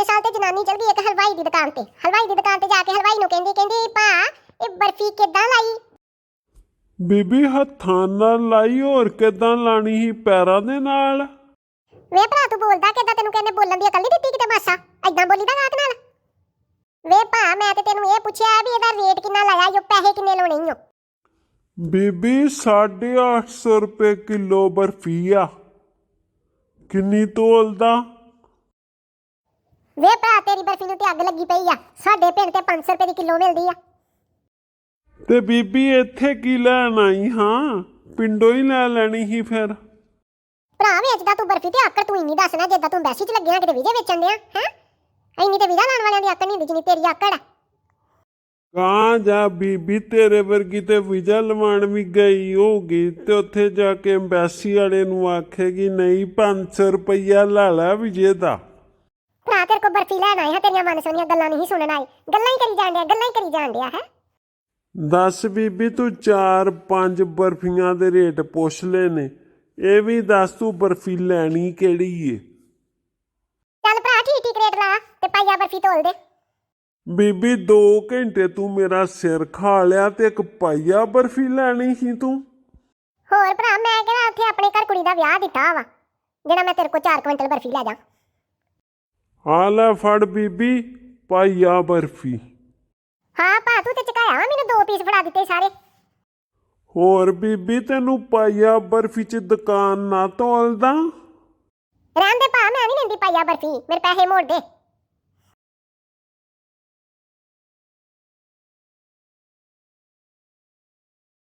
ਨਵੇਂ ਸਾਲ ਤੇ ਜਨਾਨੀ ਚਲ ਗਈ ਇੱਕ ਹਲਵਾਈ ਦੀ ਦੁਕਾਨ ਤੇ। ਹਲਵਾਈ ਦੀ ਦੁਕਾਨ ਤੇ ਜਾ ਕੇ ਹਲਵਾਈ ਨੂੰ ਕਹਿੰਦੀ ਕਹਿੰਦੀ ਭਾ ਇਹ ਬਰਫੀ ਕਿੱਦਾਂ ਲਾਈ? ਬੀਬੀ ਹੱਥਾਂ ਨਾਲ ਲਾਈ ਹੋਰ ਕਿਦਾਂ ਲਾਣੀ ਸੀ ਪੈਰਾਂ ਦੇ ਨਾਲ? ਵੇ ਭਰਾ ਤੂੰ ਬੋਲਦਾ ਕਿੱਦਾਂ? ਤੈਨੂੰ ਕਹਿੰਦੇ ਬੋਲਣ ਦੀ ਅਕਲ ਨਹੀਂ ਦਿੱਤੀ ਕਿਤੇ ਮਾਸਾ। ਐਦਾਂ ਬੋਲੀਦਾ ਗਾਹਕ ਨਾਲ। ਵੇ ਭਾ ਮੈਂ ਤੇ ਤੈਨੂੰ ਇਹ ਪੁੱਛਿਆ ਵੀ ਇਹਦਾ ਰੇਟ ਕਿੰਨਾ ਲਾਇਆ ਜੋ ਪੈਸੇ ਕਿੰਨੇ ਲਾਉਣੇ ਈ ਓ ਬੀਬੀ 850 ਰੁਪਏ ਕਿਲੋ ਬਰਫੀ ਆ। ਕਿੰਨੀ ਤੋਲਦਾ ਵੇ ਭਰਾ ਤੇਰੀ ਬਰਫੀ ਨੂੰ ਤੇ ਅੱਗ ਲੱਗੀ ਪਈ ਆ। ਸਾਡੇ ਪਿੰਡ ਤੇ 500 ਰੁਪਏ ਦੀ ਕਿਲੋ ਮਿਲਦੀ ਆ। ਤੇ ਬੀਬੀ ਇੱਥੇ ਕੀ ਲੈਣ ਆਈ ਹਾਂ? ਪਿੰਡੋਂ ਹੀ ਲੈ ਲੈਣੀ ਸੀ ਫਿਰ। ਭਰਾ ਵੇਚਦਾ ਤੂੰ ਬਰਫੀ ਤੇ ਆਕੜ ਤੂੰ ਇੰਨੀ ਦੱਸਣਾ ਜਿੱਦਾਂ ਤੂੰ ਬੈਸੀ ਚ ਲੱਗਿਆ ਕਿਤੇ ਵੀਜ਼ੇ ਵੇਚਣ ਦਿਆ ਹੈ? ਇੰਨੀ ਤੇ ਵੀਜ਼ਾ ਲਾਉਣ ਵਾਲਿਆਂ ਦੀ ਆਕੜ ਨਹੀਂ ਹੁੰਦੀ ਜਿੰਨੀ ਤੇਰੀ ਆਕੜ ਆ। ਕਾਂ ਜਾ ਬੀਬੀ ਤੇਰੇ ਵਰਗੀ ਤੇ ਵੀਜ਼ਾ ਲਵਾਉਣ ਵੀ ਗਈ ਹੋਗੀ ਤੇ ਉੱਥੇ ਜਾ ਕੇ ਐਮਬੈਸੀ ਵਾਲੇ ਨੂੰ ਆਖੇਗੀ ਨਹੀਂ 500 ਰੁਪਈਆ ਲੈ ਲੈ ਵੀਜ਼ੇ ਦਾ। ਭਰਾ ਤੇਰੇ ਕੋ ਬਰਫੀ ਲੈਣ ਆਏ ਹਾਂ ਤੇਰੀਆਂ ਮਨ ਸੋਨੀਆਂ ਗੱਲਾਂ ਨਹੀਂ ਸੁਣਨ ਆਏ। ਗੱਲਾਂ ਹੀ ਕਰੀ ਜਾਣ ਡਿਆ ਗੱਲਾਂ ਹੀ ਕਰੀ ਜਾਣ ਡਿਆ ਹੈ? ਦੱਸ ਬੀਬੀ ਤੂੰ ਚਾਰ ਪੰਜ ਬਰਫੀਆਂ ਦੇ ਰੇਟ ਪੁੱਛ ਲਏ ਨੇ। ਇਹ ਵੀ ਦੱਸ ਤੂੰ ਬਰਫੀ ਲੈਣੀ ਕਿਹੜੀ ਏ? ਚੱਲ ਭਰਾ ਠੀਕ ਠੀਕ ਰੇਟ ਲਾ ਤੇ ਪਾਈਆ ਬਰਫੀ ਤੋਲ ਦੇ। ਬੀਬੀ 2 ਘੰਟੇ ਤੂੰ ਮੇਰਾ ਸਿਰ ਖਾ ਲਿਆ ਤੇ ਇੱਕ ਪਾਈਆ ਬਰਫੀ ਲੈਣੀ ਸੀ ਤੂੰ। ਹੋਰ ਭਰਾ ਮੈਂ ਕਿਹੜਾ ਉੱਥੇ ਆਪਣੇ ਘਰ ਕੁੜੀ ਦਾ ਵਿਆਹ ਦਿੱਤਾ ਵਾ ਜਿਹੜਾ ਮੈਂ ਤੇਰੇ ਕੋ 4 ਕੁਇੰਟਲ ਬਰਫੀ ਲੈ ਜਾ। ਆ ਲੈ ਫੜ ਬੀਬੀ ਪਾਈਆ ਬਰਫੀ। ਹਾਂ ਭਾ ਤੂੰ ਤੇ ਚਕਾਇਆ ਮੈਨੂੰ ਦੋ ਪੀਸ ਫੜਾ ਦਿੱਤੇ ਸਾਰੇ। ਹੋਰ ਬੀਬੀ ਤੈਨੂੰ ਪਾਈਆ ਬਰਫੀ ਚ ਦੁਕਾਨ ਨਾ ਤੋਲਦਾ? ਰਹਿਣ ਦੇ ਭਾ ਮੈਂ ਨਹੀਂ ਲੈਂਦੀ ਪਾਈਆ ਬਰਫੀ ਮੇਰੇ ਪੈਸੇ ਮੋੜ ਦੇ।